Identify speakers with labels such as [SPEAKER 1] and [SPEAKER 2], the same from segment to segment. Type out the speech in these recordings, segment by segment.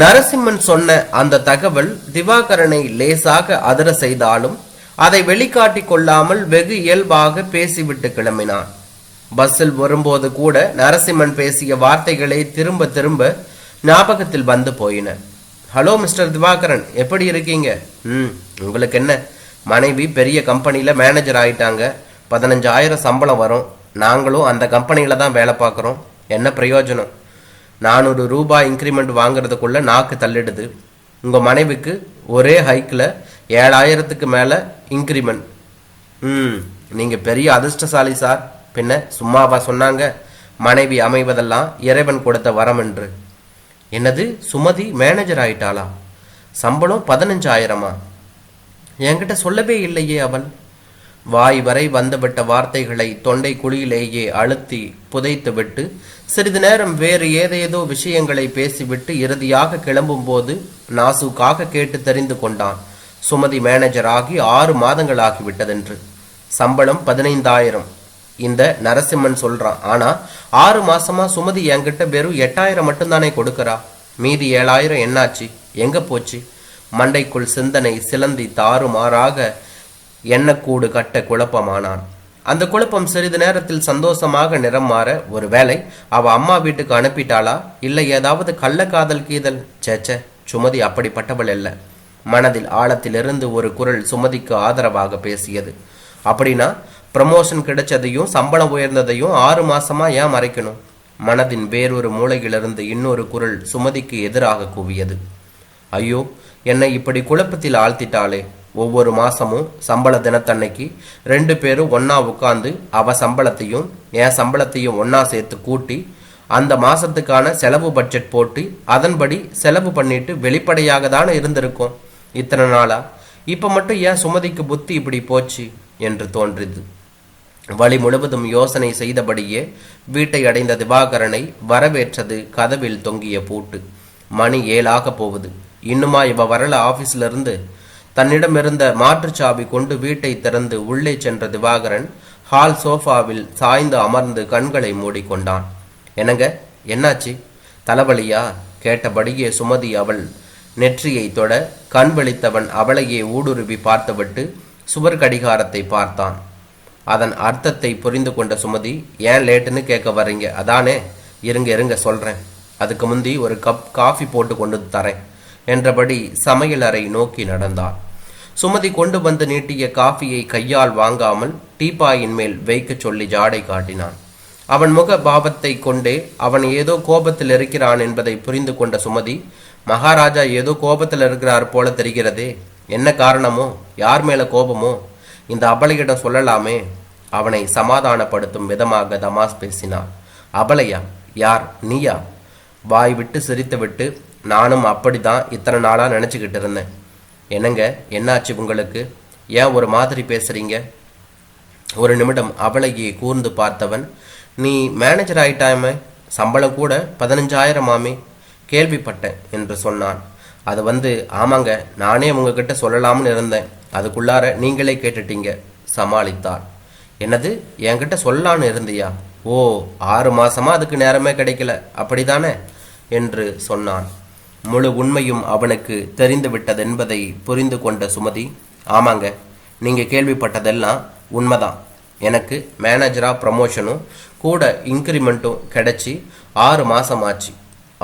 [SPEAKER 1] நரசிம்மன் சொன்ன அந்த தகவல் திவாகரனை லேசாக அதிர செய்தாலும் அதை வெளிக்காட்டி கொள்ளாமல் வெகு இயல்பாக பேசிவிட்டு கிளம்பினான். பஸ்ஸில் வரும்போது கூட நரசிம்மன் பேசிய வார்த்தைகளை திரும்ப திரும்ப ஞாபகத்தில் வந்து போயின. ஹலோ மிஸ்டர் திவாகரன் எப்படி இருக்கீங்க? ம் உங்களுக்கு என்ன? மனைவி பெரிய கம்பெனியில் மேனேஜர் ஆயிட்டாங்க. பதினஞ்சாயிரம் சம்பளம் வரும். நாங்களும் அந்த கம்பெனியில் தான் வேலை பார்க்குறோம். என்ன பிரயோஜனம்? நானூறு ரூபாய் இன்க்ரிமெண்ட் வாங்குறதுக்குள்ள நாக்கு தள்ளிடுது. உங்கள் மனைவிக்கு ஒரே ஹைக்கில் ஏழாயிரத்துக்கு மேலே இன்க்ரிமெண்ட் ம் நீங்கள் பெரிய அதிர்ஷ்டசாலி சார். பின்ன சும்மாவா சொன்னாங்க மனைவி அமைவதெல்லாம் இறைவன் கொடுத்த வரம் என்று. என்னது சுமதி மேனேஜர் ஆயிட்டாளா? சம்பளம் பதினஞ்சாயிரமா? என்கிட்ட சொல்லவே இல்லையே அவள். வாய் வரை வந்துவிட்ட வார்த்தைகளை தொண்டை குழியிலேயே அழுத்தி புதைத்துவிட்டு சிறிது நேரம் வேறு ஏதேதோ விஷயங்களை பேசிவிட்டு இறுதியாக கிளம்பும்போது நாசுக்காக கேட்டு தெரிந்து கொண்டான். சுமதி மேனேஜர் ஆகி ஆறு மாதங்கள் ஆகிவிட்டதென்று சம்பளம் பதினைந்தாயிரம். இந்த நரசிம்மன் சொல்றான் ஆனா ஆறு மாசமா சுமதி என்கிட்ட வெறும் எட்டாயிரம் மட்டும்தானே கொடுக்கறா? மீதி ஏழாயிரம் என்னாச்சு? எங்க போச்சு? மண்டைக்குள் சிந்தனை சிலந்தி தாறுமாறாக எண்ணக்கூடு கட்ட குழப்பமானான். அந்த குழப்பம் சிறிது நேரத்தில் சந்தோஷமாக நிறம் மாற ஒருவேளை அவ அம்மா வீட்டுக்கு அனுப்பிட்டாளா? இல்லை ஏதாவது கள்ளக்காதல் கீதல்? சேச்ச சுமதி அப்படிப்பட்டவள் அல்ல. மனதில் ஆழத்திலிருந்து ஒரு குரல் சுமதிக்கு ஆதரவாக பேசியது. அப்படின்னா ப்ரமோஷன் கிடைச்சதையும் சம்பளம் உயர்ந்ததையும் ஆறு மாசமா ஏன் மறைக்கணும்? மனதின் வேறொரு மூலையிலிருந்து இன்னொரு குரல் சுமதிக்கு எதிராக கூவியது. ஐயோ என்னை இப்படி குழப்பத்தில் ஆழ்த்திட்டாளே. ஒவ்வொரு மாசமும் சம்பள தினத்தன்னைக்கு ரெண்டு பேரும் ஒன்றா உட்காந்து அவ சம்பளத்தையும் என் சம்பளத்தையும் ஒன்றா சேர்த்து கூட்டி அந்த மாசத்துக்கான செலவு பட்ஜெட் போட்டு அதன்படி செலவு பண்ணிட்டு வெளிப்படையாக தானே இருந்திருக்கோம். இத்தனை நாளா? இப்ப மட்டும் ஏன் சுமதிக்கு புத்தி இப்படி போச்சு? என்று தோன்றியது. வழி முழுவதும் யோசனை செய்தபடியே வீட்டை அடைந்த திவாகரனை வரவேற்றது கதவில் தொங்கிய பூட்டு. மணி ஏழாக போகுது. இன்னுமா இவ வரல ஆபீஸ்ல இருந்து? தன்னிடமிருந்த மாற்றுச்சாவி கொண்டு வீட்டை திறந்து உள்ளே சென்ற திவாகரன் ஹால் சோஃபாவில் சாய்ந்து அமர்ந்து கண்களை மூடிக்கொண்டான். என்னங்க? என்னாச்சு? தலைவலியா? கேட்டபடியே சுமதி அவள் நெற்றியை தொட கண் விழித்தவன் அவளையே ஊடுருவி பார்த்துவிட்டு சுவர் கடிகாரத்தை பார்த்தான். அதன் அர்த்தத்தை புரிந்து கொண்ட சுமதி ஏன் லேட்டுன்னு கேட்க வர்றீங்க? அதானே? இருங்க இருங்க சொல்றேன். அதுக்கு முந்தி ஒரு கப் காஃபி போட்டு கொண்டு தரேன் என்றபடி சமையலறை நோக்கி நடந்தார் சுமதி கொண்டு வந்து நீட்டிய காஃபியை கையால் வாங்காமல் டீபாயின் மேல் வைக்கச் சொல்லி ஜாடை காட்டினான். அவன் முக பாவத்தை கொண்டே அவன் ஏதோ கோபத்தில் இருக்கிறான் என்பதை புரிந்து கொண்ட சுமதி மகாராஜா ஏதோ கோபத்தில் இருக்கிறார் போல தெரிகிறதே. என்ன காரணமோ? யார் மேல கோபமோ? இந்த அபலையிடம் சொல்லலாமே. அவனை சமாதானப்படுத்தும் விதமாக தமாஸ் பேசினார் அபலையா? யார்? நீயா? வாய் விட்டு சிரித்துவிட்டு நானும் அப்படிதான் இத்தனை நாளா நினைச்சுக்கிட்டு இருந்தேன். என்னங்க? என்னாச்சு உங்களுக்கு? ஏன் ஒரு மாதிரி பேசுறீங்க? ஒரு நிமிடம் அவளையே கூர்ந்து பார்த்தவன் நீ மேனேஜர் ஆயிட்டாமே சம்பளம் கூட பதினஞ்சாயிரமாமே கேள்விப்பட்டேன் என்று சொன்னான். அது வந்து ஆமாங்க நானே உங்ககிட்ட சொல்லலாம்னு இருந்தேன். அதுக்குள்ளார நீங்களே கேட்டுட்டீங்க. சமாளித்தாள். என்னது? என்கிட்ட சொல்லலான்னு இருந்தியா? ஓ ஆறு மாசமா அதுக்கு நேரமே கிடைக்கல. அப்படிதானே? என்று சொன்னான். முழு உண்மையும் அவனுக்கு தெரிந்துவிட்டதென்பதை புரிந்து கொண்ட சுமதி ஆமாங்க நீங்கள் கேள்விப்பட்டதெல்லாம் உண்மைதான். எனக்கு மேனேஜராக ப்ரமோஷனும் கூட இன்க்ரிமெண்ட்டும் கிடைச்சி ஆறு மாதம் ஆச்சு.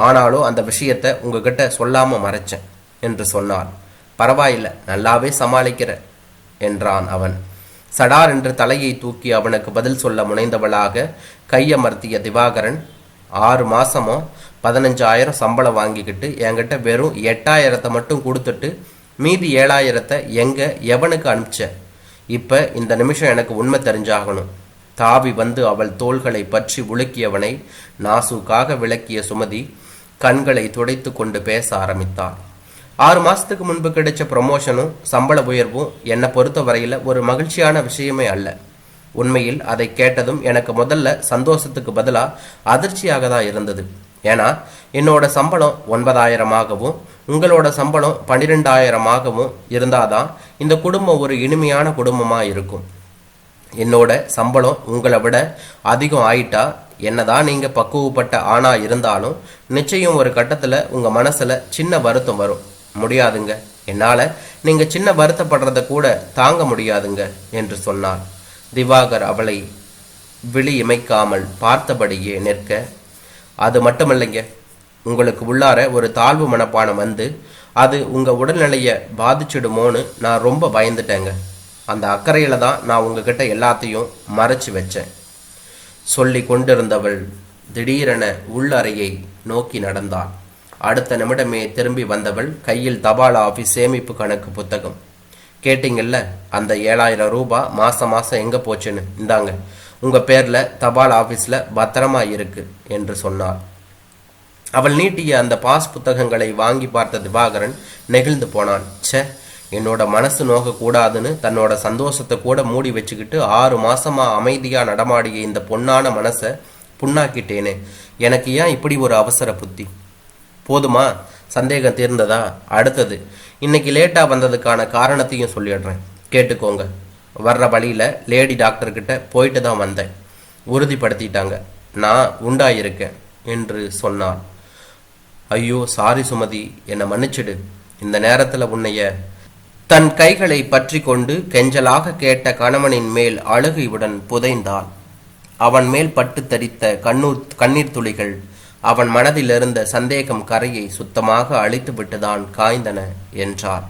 [SPEAKER 1] ஆனாலும் அந்த விஷயத்தை உங்ககிட்ட சொல்லாமல் மறைச்சேன் என்று சொன்னார் பரவாயில்ல நல்லாவே சமாளிக்கிற என்றான் அவன். சடார் என்று தலையை தூக்கி அவனுக்கு பதில் சொல்ல முனைந்தவளாக கையமர்த்திய திவாகரன் ஆறு மாசமோ பதினஞ்சாயிரம் சம்பளம் வாங்கிக்கிட்டு என்கிட்ட வெறும் எட்டாயிரத்தை மட்டும் கொடுத்துட்டு மீதி ஏழாயிரத்தை எங்கே எவனுக்கு அனுப்பிச்ச? இப்போ இந்த நிமிஷம் எனக்கு உண்மை தெரிஞ்சாகணும். தாவி வந்து அவள் தோள்களை பற்றி உலுக்கியவனை நாசுக்காக விளக்கிய சுமதி கண்களை துடைத்து கொண்டு பேச ஆரம்பித்தாள். ஆறு மாதத்துக்கு முன்பு கிடைச்ச ப்ரொமோஷனும் சம்பள உயர்வும் என்னை பொறுத்த வரையில் ஒரு மகிழ்ச்சியான விஷயமே அல்ல. உண்மையில் அதை கேட்டதும் எனக்கு முதல்ல சந்தோஷத்துக்கு பதிலாக அதிர்ச்சியாக தான் இருந்தது. ஏன்னா என்னோட சம்பளம் ஒன்பதாயிரமாகவும் உங்களோட சம்பளம் பன்னிரெண்டாயிரமாகவும் இருந்தாதான் இந்த குடும்பம் ஒரு இனிமையான குடும்பமாக இருக்கும். என்னோட சம்பளம் உங்களை விட அதிகம் ஆயிட்டா என்னதான் நீங்கள் பக்குவப்பட்ட ஆணா இருந்தாலும் நிச்சயம் ஒரு கட்டத்தில் உங்கள் மனசில் சின்ன வருத்தம் வரும். முடியாதுங்க. என்னால் நீங்கள் சின்ன வருத்தப்படுறத கூட தாங்க முடியாதுங்க என்று சொன்னார். திவாகர் அவளை விழி இமைக்காமல் பார்த்தபடியே நிற்க அது மட்டுமல்லைங்க உங்களுக்கு உள்ளார ஒரு தாழ்வு மனப்பானம் வந்து அது உங்கள் உடல்நிலையை பாதிச்சிடுமோன்னு நான் ரொம்ப பயந்துட்டேங்க. அந்த அக்கறையில் தான் நான் உங்ககிட்ட எல்லாத்தையும் மறைச்சு வச்சேன். சொல்லி கொண்டிருந்தவள் திடீரென உள்ளறையை நோக்கி நடந்தாள். அடுத்த நிமிடமே திரும்பி வந்தவள் கையில் தபால் ஆஃபீஸ் சேமிப்பு கணக்கு புத்தகம். கேட்டிங்கல்ல அந்த ஏழாயிரம் ரூபாய் மாதம் மாதம் எங்கே போச்சுன்னு? இந்தாங்க. உங்கள் பேரில் தபால் ஆஃபீஸில் பத்திரமா இருக்கு என்று சொன்னார் அவள் நீட்டிய அந்த பாஸ் புத்தகங்களை வாங்கி பார்த்த திவாகரன் நெகிழ்ந்து போனான். ச்சே என்னோட மனசு நோகக்கூடாதுன்னு தன்னோட சந்தோஷத்தை கூட மூடி வச்சுக்கிட்டு ஆறு மாசமா அமைதியாக நடமாடிய இந்த பொன்னான மனசை புண்ணாக்கிட்டேனே. எனக்கு ஏன் இப்படி ஒரு அவசர புத்தி? போதுமா? சந்தேகம் தீர்ந்ததா? அடுத்தது இன்னைக்கு லேட்டாக வந்ததுக்கான காரணத்தையும் சொல்லிடுறேன். கேட்டுக்கோங்க. வர்ற வழியில் லேடி டாக்டர்கிட்ட போயிட்டு தான் வந்தேன். உறுதிப்படுத்திட்டாங்க. நான் உண்டாயிருக்கேன் என்று சொன்னார் ஐயோ சாரி சுமதி என்னை மன்னிச்சிடு. இந்த நேரத்தில் உன்னைய தன் கைகளை பற்றி கொண்டு கெஞ்சலாக கேட்ட கணவனின் மேல் அழுகையுடன் புதைந்தாள். அவன் மேல் பட்டு தரித்த கண்ணூர் கண்ணீர் துளிகள் அவன் மனதிலிருந்த சந்தேகம் கரையை சுத்தமாக அழித்துவிட்டுதான் காய்ந்தன என்றார்.